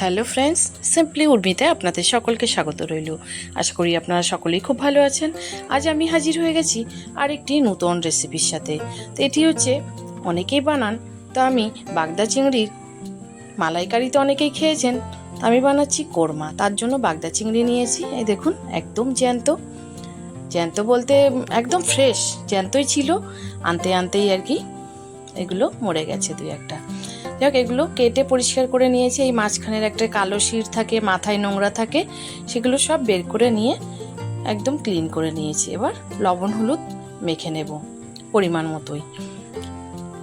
Hello friends simply উর্মিতে আপনাদের সকলকে স্বাগত রইল। আশা করি আপনারা সকলেই খুব ভালো আছেন। আজ আমি হাজির হয়ে গেছি আরেকটি নতুন রেসিপির সাথে। তো এটি হচ্ছে অনেকেই বানান, তো আমি বাগদা চিংড়ির মালাইকারি তো অনেকেই খেয়েছেন আমি বানাচ্ছি কোরমা। তার জন্য বাগদা চিংড়ি নিয়েছি। এই দেখুন, একদম জ্যান্ত। জ্যান্ত বলতে একদম ফ্রেশ জ্যান্তই ছিল। আনতে আনতেই আর কি এগুলো মরে গেছে দুই একটা। যাক, এগুলো কেটে পরিষ্কার করে নিয়েছি। এই মাঝখানের একটা কালো শির থাকে, মাথায় নোংরা থাকে, সেগুলো সব বের করে নিয়ে একদম ক্লিন করে নিয়েছি। এবার লবণ, হলুদ মেখে নেব পরিমাণ মতোই।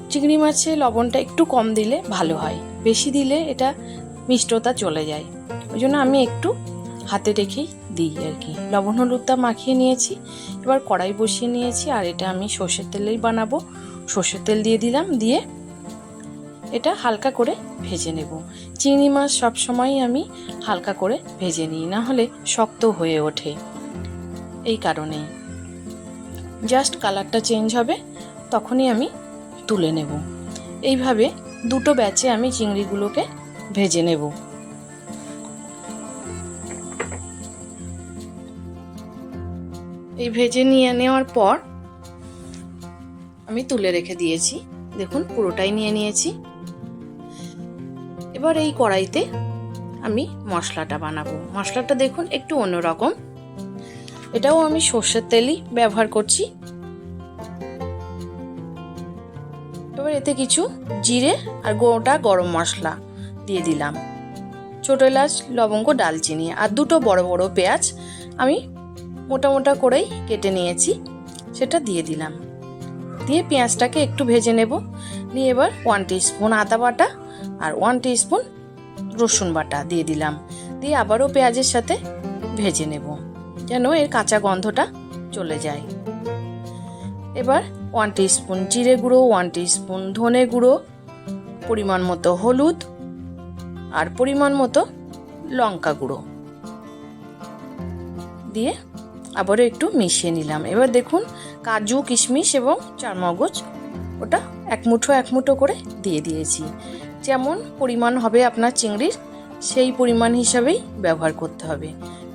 চিংড়ি মাছে লবণটা একটু কম দিলে ভালো হয়। বেশি দিলে এটা মিষ্টতা চলে যায়। ওই জন্য আমি একটু হাতে রেখেই দিই আর কি। লবণ, হলুদটা মাখিয়ে নিয়েছি। এবার কড়াই বসিয়ে নিয়েছি। আর এটা আমি সর্ষের তেলেই বানাবো। সর্ষের তেল দিয়ে দিলাম। দিয়ে এটা হালকা করে ভেজে নেব। চিংড়ি মাছ সবসময়ই আমি হালকা করে ভেজে নিই, না হলে শক্ত হয়ে ওঠে। এই কারণেই জাস্ট কালারটা চেঞ্জ হবে, তখনই আমি তুলে নেব। এইভাবে দুটো ব্যাচে আমি চিংড়িগুলোকে ভেজে নেব। এই ভেজে নিয়ে নেওয়ার পর আমি তুলে রেখে দিয়েছি। দেখুন, পুরোটাই নিয়ে নিয়েছি। এবার এই কড়াইতে আমি মশলাটা বানাবো। মশলাটা দেখুন একটু অন্যরকম। এটাও আমি সর্ষের তেলই ব্যবহার করছি। এবার এতে কিছু জিরে আর গোটা গরম মশলা দিয়ে দিলাম। ছোট এলাচ, লবঙ্গ, ডালচিনি আর দুটো বড় বড় পেঁয়াজ আমি মোটা মোটা করেই কেটে নিয়েছি। সেটা দিয়ে দিলাম। দিয়ে পেঁয়াজটাকে একটু ভেজে নেব। নিয়ে এবার ওয়ান স্পুন আদা বাটা আর ওয়ান স্পুন রসুন বাটা দিয়ে দিলাম। দিয়ে আবারও পেঁয়াজের সাথে ভেজে নেব, যেন এর কাঁচা গন্ধটা চলে যায়। এবার ওয়ান স্পুন জিরে গুঁড়ো ওয়ান স্পুন ধনে গুঁড়ো, পরিমাণ মতো হলুদ আর পরিমাণ মতো লঙ্কা গুঁড়ো। দিয়ে আবারও একটু মিশিয়ে নিলাম। এবার দেখুন, কাজু, কিশমিশ এবং চারমগজ ওটা এক মুঠো এক মুঠো করে দিয়ে দিয়েছি। যেমন পরিমাণ হবে আপনার চিংড়ির, সেই পরিমাণ হিসাবেই ব্যবহার করতে হবে।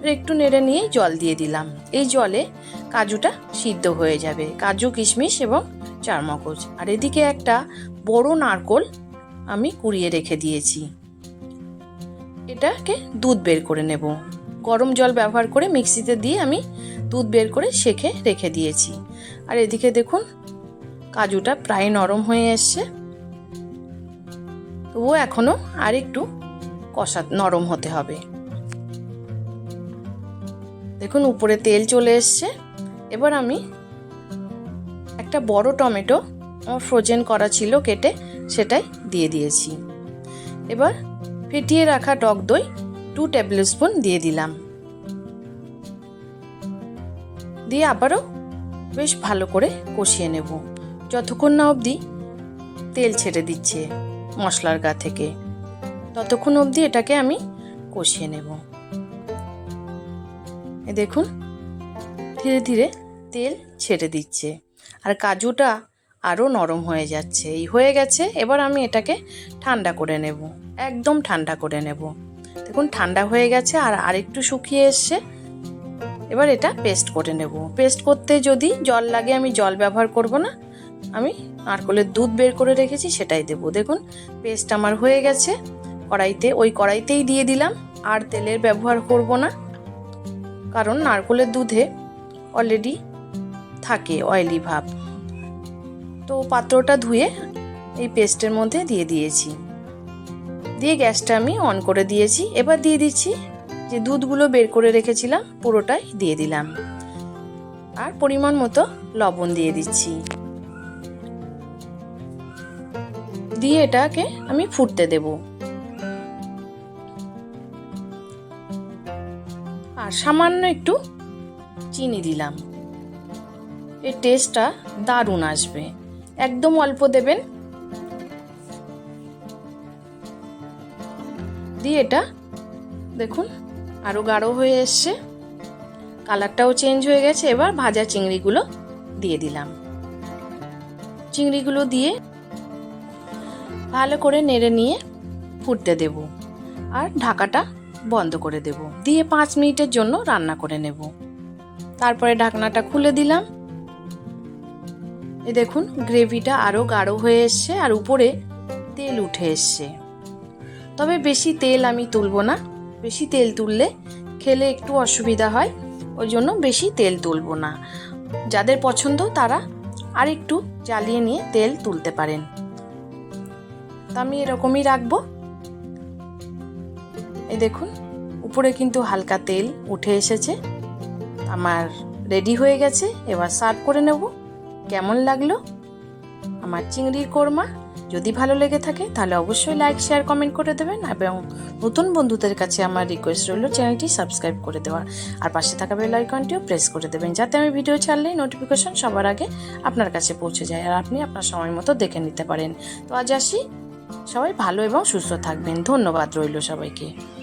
একটু নেড়ে নিয়ে জল দিয়ে দিলাম। এই জলে কাজুটা সিদ্ধ হয়ে যাবে। কাজু, কিশমিশ এবং চারমগজ। আর এদিকে একটা বড় নারকোল আমি কুড়িয়ে রেখে দিয়েছি। এটাকে দুধ বের করে নেব। গরম জল ব্যবহার করে মিক্সিতে দিয়ে আমি দুধ বের করে সেখে রেখে দিয়েছি। আর এদিকে দেখুন, কাজুটা প্রায় নরম হয়ে এসছে। তবুও এখনও আর একটু কষা নরম হতে হবে। দেখুন, উপরে তেল চলে এসছে। এবার আমি একটা বড় টমেটো আমার ফ্রোজেন করা ছিল কেটে সেটাই দিয়ে দিয়েছি। এবার ফেটিয়ে রাখা টক দই টু টেবিল স্পুন দিয়ে দিলাম। দিয়ে আবারও বেশ ভালো করে কষিয়ে নেব। যতক্ষণ না অবধি তেল ছেড়ে দিচ্ছে। মশলার গা থেকে। ততক্ষণ অবধি এটাকে আমি কষিয়ে নেব। এ দেখুন, ধীরে ধীরে তেল ছেড়ে দিচ্ছে। আর কাজুটা আরও নরম হয়ে যাচ্ছে। এই হয়ে গেছে, এবার আমি এটাকে ঠান্ডা করে নেব। একদম ঠান্ডা করে নেব। দেখুন, ঠান্ডা হয়ে গেছে আর আরেকটু শুকিয়ে এসছে। এবার এটা পেস্ট করে নেব। পেস্ট করতে যদি জল লাগে, আমি জল ব্যবহার করব না। আমি নারকলের দুধ বের করে রেখেছি, সেটাই দেবো। দেখুন পেস্ট আমার হয়ে গেছে। কড়াইতে, ওই কড়াইতেই দিয়ে দিলাম। আর তেলের ব্যবহার করব না, কারণ নারকলের দুধে অলরেডি থাকে অয়েলি ভাব। তো পাত্রটা ধুয়ে এই পেস্টের মধ্যে দিয়ে দিয়েছি। দিয়ে গ্যাসটা আমি অন করে দিয়েছি। এবার দিয়ে দিচ্ছি যে দুধগুলো বের করে রেখেছিলাম, পুরোটাই দিয়ে দিলাম। আর পরিমাণ মতো লবণ দিয়ে দিচ্ছি। দিয়ে এটাকে আমি ফুটতে দেব। আর সামান্য একটু চিনি দিলাম। এর টেস্টটা দারুণ আসবে। একদম অল্প দেবেন। দিয়ে এটা দেখুন আরও গাঢ় হয়ে এসছে। কালারটাও চেঞ্জ হয়ে গেছে। এবার ভাজা চিংড়িগুলো দিয়ে দিলাম। চিংড়িগুলো দিয়ে ভালো করে নেড়ে নিয়ে ফুটতে দেব। আর ঢাকাটা বন্ধ করে দেব। দিয়ে পাঁচ মিনিটের জন্য রান্না করে নেব। তারপরে ঢাকনাটা খুলে দিলাম। এ দেখুন, গ্রেভিটা আরও গাঢ় হয়ে এসছে আর উপরে তেল উঠে এসছে। তবে বেশি তেল আমি তুলবো না। বেশি তেল তুললে খেলে একটু অসুবিধা হয়। ওই জন্য বেশি তেল তুলবো না। যাদের পছন্দ তারা আর একটু জ্বালিয়ে নিয়ে তেল তুলতে পারেন। তো আমি এরকমই রাখব। এই দেখুন, উপরে কিন্তু হালকা তেল উঠে এসেছে। আমার রেডি হয়ে গেছে, এবার সার্ভ করে নেব। কেমন লাগল? আমার চিংড়ির কোরমা, যদি ভালো লেগে থাকে তাহলে অবশ্যই লাইক শেয়ার কমেন্ট করে দেবেন এবং নতুন বন্ধুদের কাছে আমার রিকোয়েস্ট রইল চ্যানেলটি সাবস্ক্রাইব করে দেওয়ার। আর পাশে থাকা বেল আইকনটিও প্রেস করে দেবেন যাতে আমি ভিডিও ছাড়লেই নোটিফিকেশন সবার আগে আপনার কাছে পৌঁছে যায় আর আপনি আপনার সময় মতো দেখে নিতে পারেন। তো আজ আসি সবাই ভালো এবং সুস্থ থাকবেন। ধন্যবাদ রইল সবাইকে।